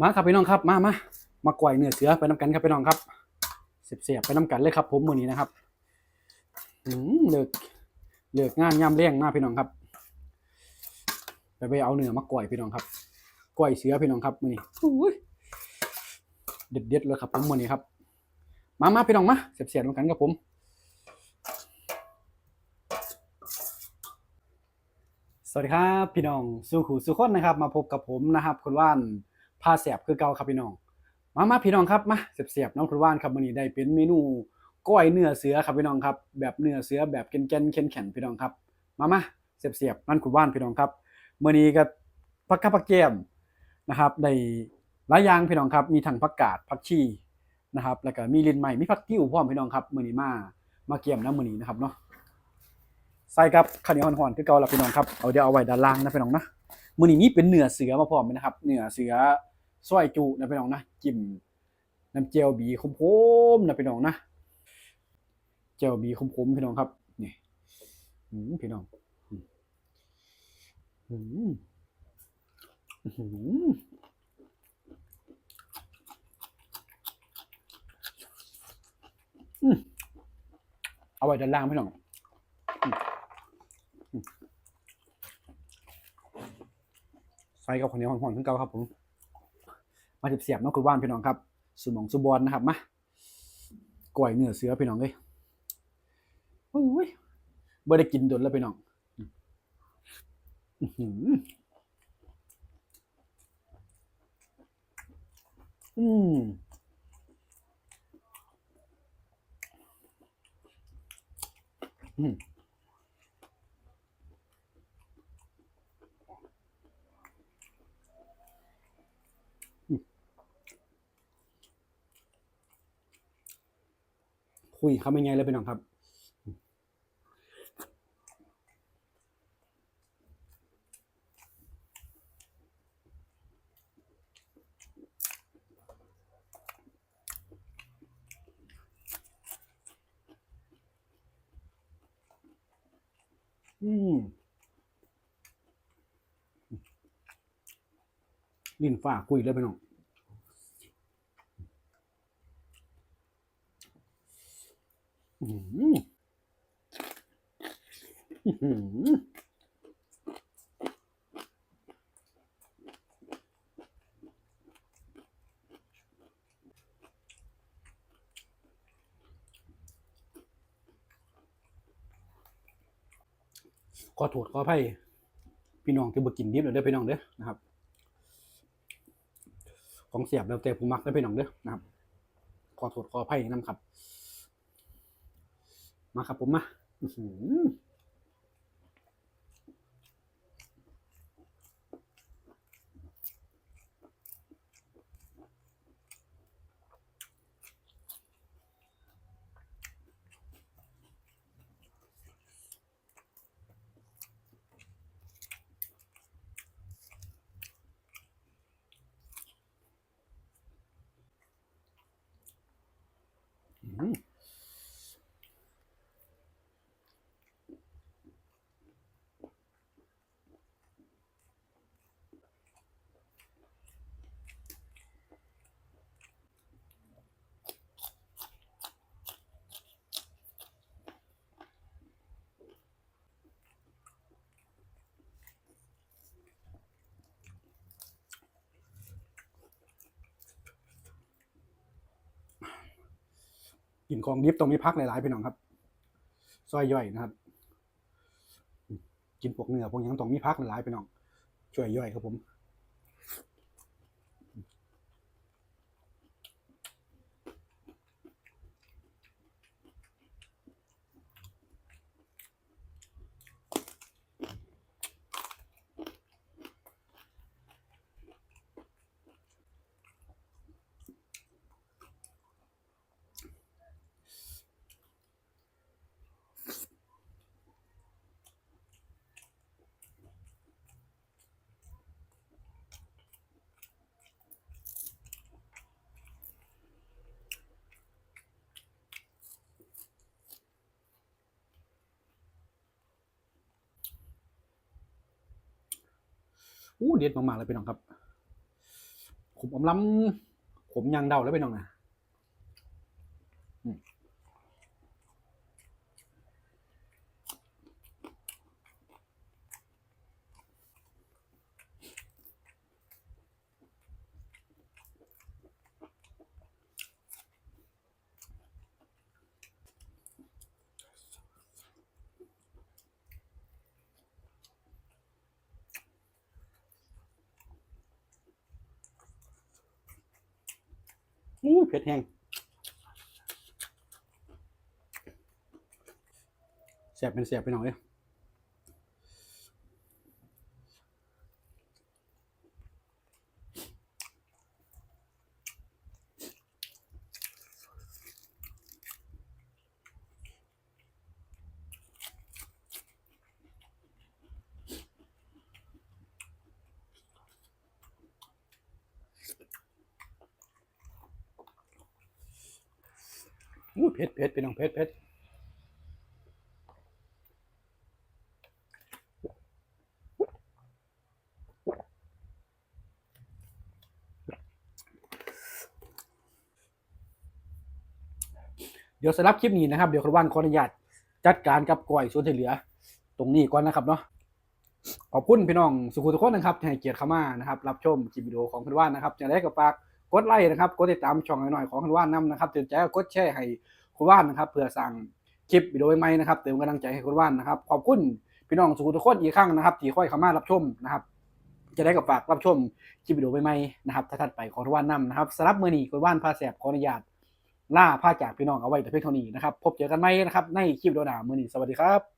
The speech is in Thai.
มาครับพี่น้องครับมามามาก่อยเนื้อเสือไปน้ำกันครับพี่น้องครับเสียบๆไปน้ำกันเลยครับ ผมมือนี้นะครับอืมเลิกเลิกงานยามเลี้ยงมาพี่น้องครับไปไปเอาเนื้อมาก่อยพี่น้องครับก่อยเสือพี่น้องครับมือนี้อุ้ยเด็ดเลยครับ ผมมือนี้ครับ มามาพี่น้องมาเสียบๆน้ำกันครับผมสวัสดีครับ พี่น้องสู่ขู่สู่คนนะครับ มาพบกับผมนะครับคุณว่าน พาแสบคือเก่าครับพี่น้อง มามาพี่น้องครับมาเสียบๆน้องคุณว่านครับวันนี้ได้เป็นเมนูก้อยเนื้อเสือครับพี่น้องครับ แบบเนื้อเสือแบบแก่นๆแข็งพี่น้องครับ มามาเสียบๆนั่นคุณว่านพี่น้องครับมื้อนี้ก็ผักกะผักแก้มนะครับได้หลายอย่างพี่น้องครับ มีทั้งผักกาดผักชีนะครับ แล้วก็มีลินใหม่มีผักติ้วพร้อมพี่น้องครับมื้อนี้มามาเกี่ยมน้ำมื้อนี้นะครับเนาะใส่กับข้าวเหนียวห่อนๆคือเก่าละพี่น้องครับเอาเดี๋ยวเอาไว้ด้านล่างนะพี่น้องนะมื้อนี้มีเป็นเนื้อเสือมาพร้อมนะครับเนื้อเสือ ซอยจุนะพี่น้องนะจิ้มน้ำเจียวบีขมๆนะพี่น้องนะเจียวบีขมๆพี่น้องครับนี่อืมพี่น้องอืมอืมอืมอืมเอาไว้ด้านล่างพี่น้องใส่กับข้าวเหนียวห่อนๆขึ้นเก่าครับผม มาเสียบๆเนาะคุณว่านพี่น้องครับสมองสุบอลนะครับมาก่อยเนื้อเสือพี่น้องเลยโอ้ยบ่ได้กินดนแล้วพี่น้องอื้อหืออืม อืมคุยคำยังไงเลยพี่น้องครับอืมลิ้นฝ่าคุยเลยพี่น้องอืมอื้อหือ ขอโทษขออภัยพี่น้องที่บ่กินดิบเด้อพี่น้องเด้อนะครับ ของเสียบแล้วแต่ผู้มักเด้อพี่น้องเด้อนะครับ ขอโทษขออภัยนํครับ มาครับผมมา กินของดิบต้องมีพักหลายๆพี่น้องครับซอยย่อยนะครับ กินพวกเนื้อพวกยังต้องมีพักหลายๆพี่น้องช่วยย่อยครับผม อู้เด็ดมากๆเลยพี่น้องครับขมอมล้ำขมยางเดาแล้วไปน้องนะ อู้เผ็ดแห้งเสียบเป็นเสียบไปหน่อย อู้เผ็ดเผ็ดไปน้องเผ็ดเผ็ดเดี๋ยวสำหรับคลิปนี้นะครับ เดี๋ยวคุณว่านขออนุญาตจัดการกับก้อยส่วนที่เหลือ ตรงนี้ก่อนนะครับเนาะขอบคุณพี่น้องสุขุทุกคนนะครับที่ให้เกียรติเข้ามานะครับ รับชมคลิปวิดีโอของคุณว่านนะครับจะได้กับฝาก กดไลค์นะครับ กดติดตามช่องหน่อยๆของคุณว่านนำนะครับตื่นใจก็กดแชร์ให้คุณว่านนะครับ เพื่อสั่งคลิปวิดีโอใหม่นะครับเติมกำลังใจให้คุณว่านนะครับ ขอบคุณพี่น้องสุขุทุกคนอีกครั้งนะครับที่ค่อยเข้ามารับชมนะครับ จะได้กับฝากรับชมคลิปวิดีโอใหม่ๆนะครับถ้าถัดไปของทุกวันนำนะครับสำหรับมือนี้คุณว่านพาแสบขออนุญาตล่าผ้าจากพี่น้องเอาไว้แต่เพียงเท่านี้นะครับพบเจอกันไหมนะครับในคลิปวิดีโอหน้ามือนี้สวัสดีครับ